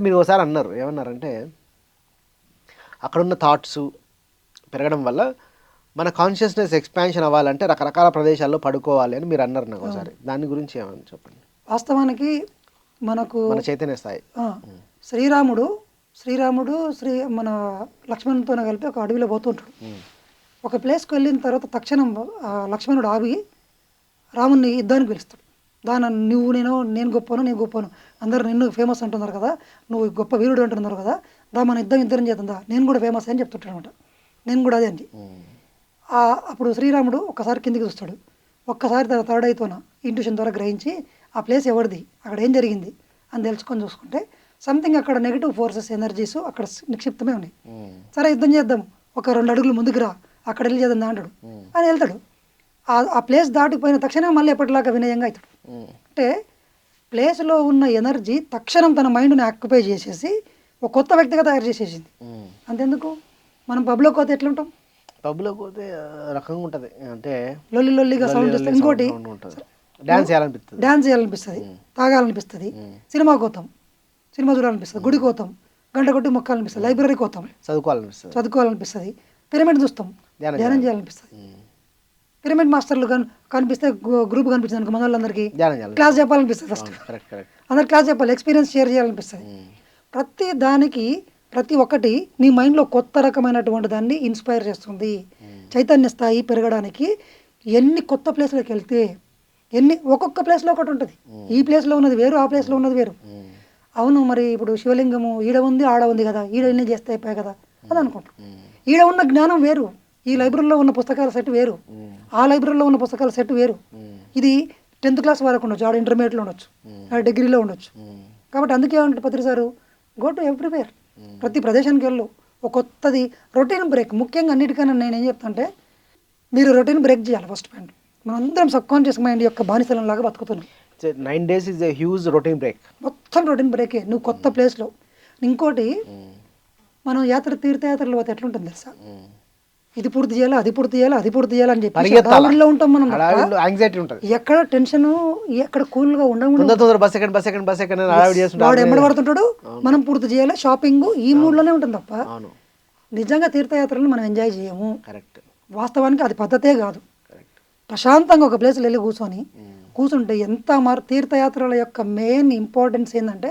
మీరు ఒకసారి అన్నారు ఏమన్నారంటే అక్కడున్న థాట్స్ పెరగడం వల్ల మన కాన్షియస్నెస్ ఎక్స్పాన్షన్ అవ్వాలంటే రకరకాల ప్రదేశాల్లో పడుకోవాలి అని మీరు అన్నారు నాకు ఒకసారి. దాని గురించి ఏమని చెప్పండి. వాస్తవానికి మనకు మన చైతన్య స్థాయి. శ్రీరాముడు శ్రీరాముడు శ్రీ మన లక్ష్మణుతో కలిపి ఒక అడవిలో పోతుంటాడు. ఒక ప్లేస్కి వెళ్ళిన తర్వాత తక్షణం లక్ష్మణుడు ఆగి రాముని యుద్ధానికి పిలుస్తాడు. దాని నువ్వు నేను నేను గొప్పను నేను గొప్పను. అందరు నిన్ను ఫేమస్ అంటున్నారు కదా. నువ్వు గొప్ప వీరుడు అంటున్నారు కదా. దా మన ఇద్దరం ఇద్దరం చేద్దా నేను కూడా ఫేమస్ అని చెప్తుంటాడు అనమాట నేను కూడా అదే అండి అప్పుడు శ్రీరాముడు ఒక్కసారి కిందికి చూస్తాడు. ఒక్కసారి తన థర్డ్ అయితోన ఇంట్యూషన్ ద్వారా గ్రహించి ఆ ప్లేస్ ఎవరిది? అక్కడ ఏం జరిగింది? అని తెలుసుకొని చూసుకుంటే సంథింగ్ అక్కడ నెగిటివ్ ఫోర్సెస్ ఎనర్జీస్ అక్కడ నిక్షిప్తమే ఉన్నాయి. సరే యుద్ధం చేద్దాం. ఒక రెండు అడుగులు ముందుకు రా. అక్కడ వెళ్ళి చేద్దాం అంటాడు. అని వెళ్తాడు. ఆ ప్లేస్ దాటిపోయిన తక్షణం మళ్ళీ ఎప్పటిలాగా వినయంగా అవుతాడు. అంటే ప్లేస్లో ఉన్న ఎనర్జీ తక్షణం తన మైండ్ని ఆక్యుపై చేసేసి ఒక కొత్త వ్యక్తిగా తయారు చేసేసింది. అంతెందుకు? మనం పబ్లోకి పోతే ఎట్లుంటాం? పబ్లో పోతే రకంగా ఉంటుంది. అంటే లొల్లి లొల్లిగా సౌండ్ ఇస్తాం ఇంకోటి ఉంటుంది. డ్యాన్స్ చేయాలనిపిస్తుంది. డ్యాన్స్ చేయాలనిపిస్తుంది. తాగాలనిపిస్తుంది. సినిమాకి పోతాం సినిమా చూడాలనిపిస్తుంది. గుడికి పోతాం. గంట కొట్టి మొక్కాలనిపిస్తుంది. లైబ్రరీకి పోతాం. చదువుకోవాలనిపిస్తుంది. చదువుకోవాలనిపిస్తుంది. పిరమిడ్ చూస్తాం. ధ్యానం చేయాలనిపిస్తుంది. పిరమిడ్ మాస్టర్లు కన్ కనిపిస్తే గ్రూప్ కనిపిస్తుంది అనుకో మన వాళ్ళందరికీ క్లాస్ చెప్పాలనిపిస్తుంది ఫస్ట్ అందరు క్లాస్ చెప్పాలి ఎక్స్పీరియన్స్ షేర్ చేయాలనిపిస్తుంది. ప్రతి దానికి ప్రతి ఒక్కటి నీ మైండ్లో కొత్త రకమైనటువంటి దాన్ని ఇన్స్పైర్ చేస్తుంది. చైతన్య స్థాయి పెరగడానికి ఎన్ని కొత్త ప్లేస్లోకి వెళ్తే ఎన్ని ఒక్కొక్క ప్లేస్లో ఒకటి ఉంటుంది. ఈ ప్లేస్లో ఉన్నది వేరు ఆ ప్లేస్లో ఉన్నది వేరు. అవును మరి ఇప్పుడు శివలింగము ఈడ ఉంది ఆడ ఉంది కదా ఈడ ఎన్ని చేస్తే అయిపోయాయి కదా అని అనుకుంటాం. ఈడ ఉన్న జ్ఞానం వేరు. ఈ లైబ్రరీలో ఉన్న పుస్తకాల సెట్ వేరు. ఆ లైబ్రరీలో ఉన్న పుస్తకాల సెట్ వేరు. ఇది టెన్త్ క్లాస్ వరకు ఉండొచ్చు ఆడ ఇంటర్మీడియట్లో ఉండొచ్చు ఆడ డిగ్రీలో ఉండొచ్చు. కాబట్టి అందుకే ఏమంటారు Patri sir? Go to everywhere ప్రతి ప్రదేశానికి వెళ్ళు. ఒక కొత్తది రొటీన్ బ్రేక్. ముఖ్యంగా అన్నిటికన్నా నేను ఏం చెప్తానంటే మీరు రొటీన్ బ్రేక్ చేయాలి ఫస్ట్ పాయింట్. మనం అందరం సబ్ కాన్షియస్ మైండ్ యొక్క బానిసలం లాగా బతుకుతున్నాం. Nine days is huge routine break. మొత్తం రొటీన్ బ్రేకే. నువ్వు కొత్త ప్లేస్లో. ఇంకోటి మనం యాత్ర తీర్థయాత్రలు పోతే ఎట్లుంటుంది తెలుసా? ఇది పూర్తి చేయాలి అది పూర్తి చేయాలి అది పూర్తి చేయాలి అని చెప్పి? హడావుడిలో ఉంటాం మనం తప్ప యాంగ్జైటీ ఉంటుంది. ఎక్కడ టెన్షన్ ఎక్కడ తొందర తొందర bus second bus second bus second అని హడావిడి వాడు పడుతుంటాడు మనం పూర్తి చేయాలి షాపింగ్ ఈ మూడ్లోనే ఉంటుంది తప్ప నిజంగా తీర్థయాత్రలను మనం ఎంజాయ్ చేయము. కరెక్ట్ వాస్తవానికి అది పద్ధతే కాదు. ప్రశాంతంగా ఒక ప్లేస్లో వెళ్ళి కూర్చొని కూర్చుంటే ఎంత మార్ తీర్థయాత్రల యొక్క మెయిన్ ఇంపార్టెన్స్ ఏంటంటే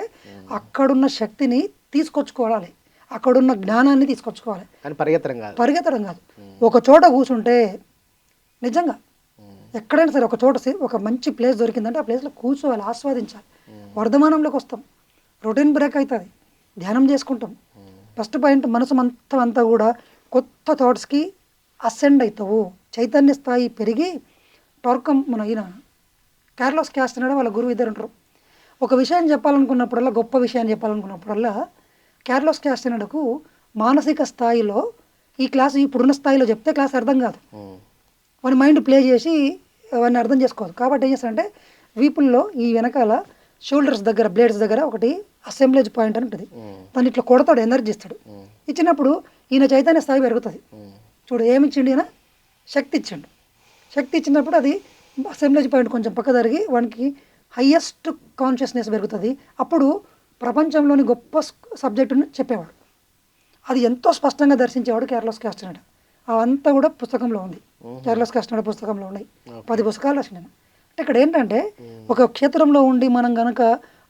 అక్కడున్న శక్తిని తీసుకొచ్చుకోవాలి. అక్కడున్న జ్ఞానాన్ని తీసుకొచ్చుకోవాలి. కానీ పరిగెత్తడం కాదు. పరిగెత్తడం కాదు. ఒక చోట కూర్చుంటే నిజంగా ఎక్కడైనా సరే ఒక చోట ఒక మంచి ప్లేస్ దొరికిందంటే ఆ ప్లేస్లో కూర్చోవాలి ఆస్వాదించాలి. వర్ధమానంలోకి వస్తాం. రొటీన్ బ్రేక్ అవుతుంది. ధ్యానం చేసుకుంటాం. ఫస్ట్ పాయింట్ మనసు అంతా అంతా కూడా కొత్త థాట్స్కి అసెండ్ అవుతావు. చైతన్య స్థాయి పెరిగి టర్కం మన ఈయన కార్లోస్ క్యాస్టనడ వాళ్ళ గురువు ఇద్దరు ఉంటారు. ఒక విషయం చెప్పాలనుకున్నప్పుడల్లా గొప్ప విషయాన్ని చెప్పాలనుకున్నప్పుడల్లా కార్లోస్ క్యాస్టనడకు మానసిక స్థాయిలో ఈ క్లాస్ ఇప్పుడున్న స్థాయిలో చెప్తే క్లాస్ అర్థం కాదు. వాడి మైండ్ ప్లే చేసి వాడిని అర్థం చేసుకోదు కాబట్టి ఏం చేస్తాడంటే వీపుల్లో ఈ వెనకాల షోల్డర్స్ దగ్గర బ్లేడ్స్ దగ్గర ఒకటి అసెంబ్లేజ్ పాయింట్ అని ఉంటుంది. దాన్ని ఇట్లా కొడతాడు ఎనర్జీ ఇస్తాడు. ఇచ్చినప్పుడు ఈయన చైతన్య స్థాయి పెరుగుతుంది. చూడు ఏమి ఇచ్చిండు ఈయన శక్తి ఇచ్చిండు శక్తి ఇచ్చినప్పుడు అది అసెంబ్లేజ్ పాయింట్ కొంచెం పక్క జరిగి వానికి హయ్యెస్ట్ కాన్షియస్నెస్ పెరుగుతుంది అప్పుడు ప్రపంచంలోని గొప్ప సబ్జెక్టుని చెప్పేవాడు. అది ఎంతో స్పష్టంగా దర్శించేవాడు కేరళస్ క్యాస్టనడ అవంతా కూడా పుస్తకంలో ఉంది. కేరళస్ క్యాస్టనడ పుస్తకంలో ఉన్నాయి. పది పుస్తకాలు రాసిన నేను. అంటే ఇక్కడ ఏంటంటే ఒక క్షేత్రంలో ఉండి మనం గనక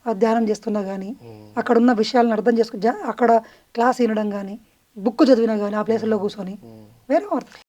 ఆ ధ్యానం చేస్తున్నా కానీ అక్కడ ఉన్న విషయాలను అర్థం చేసుకు అక్కడ క్లాస్ వినడం కానీ బుక్ చదివినా కానీ ఆ ప్లేస్లో కూర్చొని వేరే అర్థం